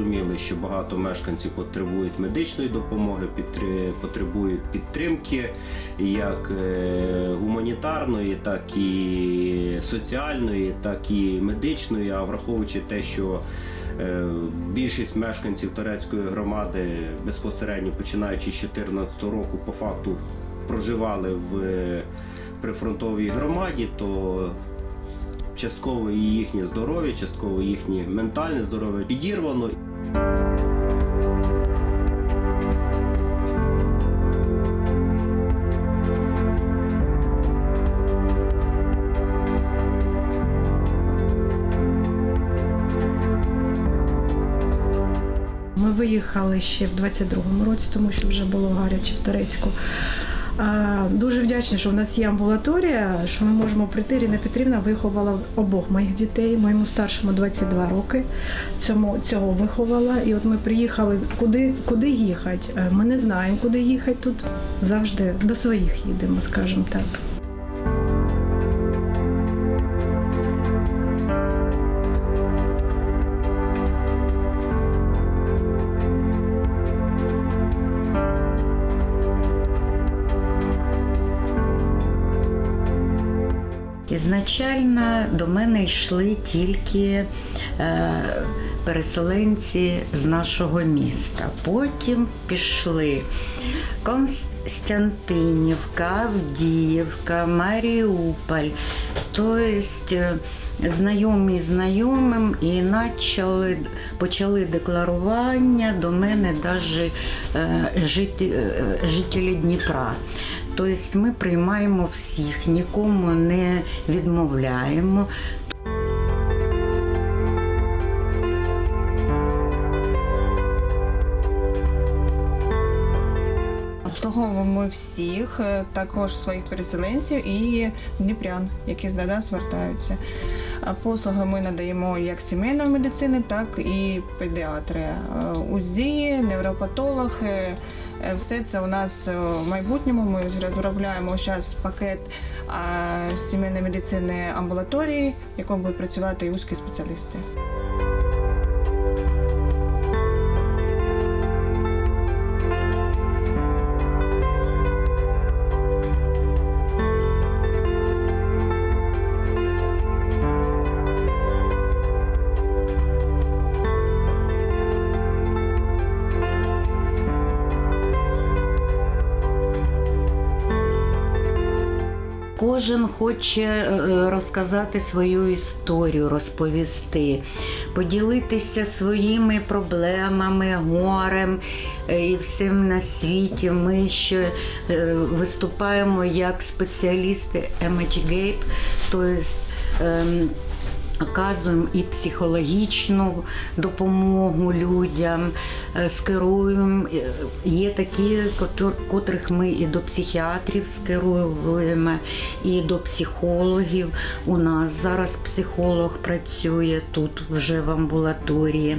зрозуміли, що багато мешканців потребують медичної допомоги, потребують підтримки як е, гуманітарної, так і соціальної, так і медичної. А враховуючи те, що е, більшість мешканців турецької громади безпосередньо починаючи з 2014 року, по факту проживали в е, прифронтовій громаді, то частково і їхнє здоров'я, частково їхнє ментальне здоров'я підірвано. Ми виїхали ще в 22-му році, тому що вже було гаряче в Турецьку. Дуже вдячні, що в нас є амбулаторія, що ми можемо прийти. Ріна Петрівна виховала обох моїх дітей. Моєму старшому 22 роки. Цьому цього виховала. І от ми приїхали. Куди, куди їхати? Е, Ми не знаємо, куди їхати тут. Завжди до своїх їдемо, скажімо так. Ізначально до мене йшли тільки е, переселенці з нашого міста. Потім пішли Константинівка, Авдіївка, Маріуполь. Тобто е, знайомі знайомим і почали, почали декларування до мене навіть жителі, жителі Дніпра. Тобто ми приймаємо всіх, нікому не відмовляємо. Обслуговуємо всіх, е, також своїх переселенців і дніпрян, які до нас звертаються. Послуги ми надаємо як сімейної медицини, так і педіатри. Е, УЗІ, невропатолог. Е, Все це у нас е, в майбутньому. Ми розробляємо зараз пакет сімейної медицини амбулаторії, в якому будуть працювати і узкі спеціалісти. Кожен хоче е, розказати свою історію, розповісти, поділитися своїми проблемами, горем е, і всім на світі. Ми ще е, виступаємо як спеціалісти MHGAPE, тобто ем, Оказуємо і психологічну допомогу людям, е, скеруємо. Е, Є такі, котрих ми і до психіатрів скеруємо, і до психологів. У нас зараз психолог працює тут вже в амбулаторії.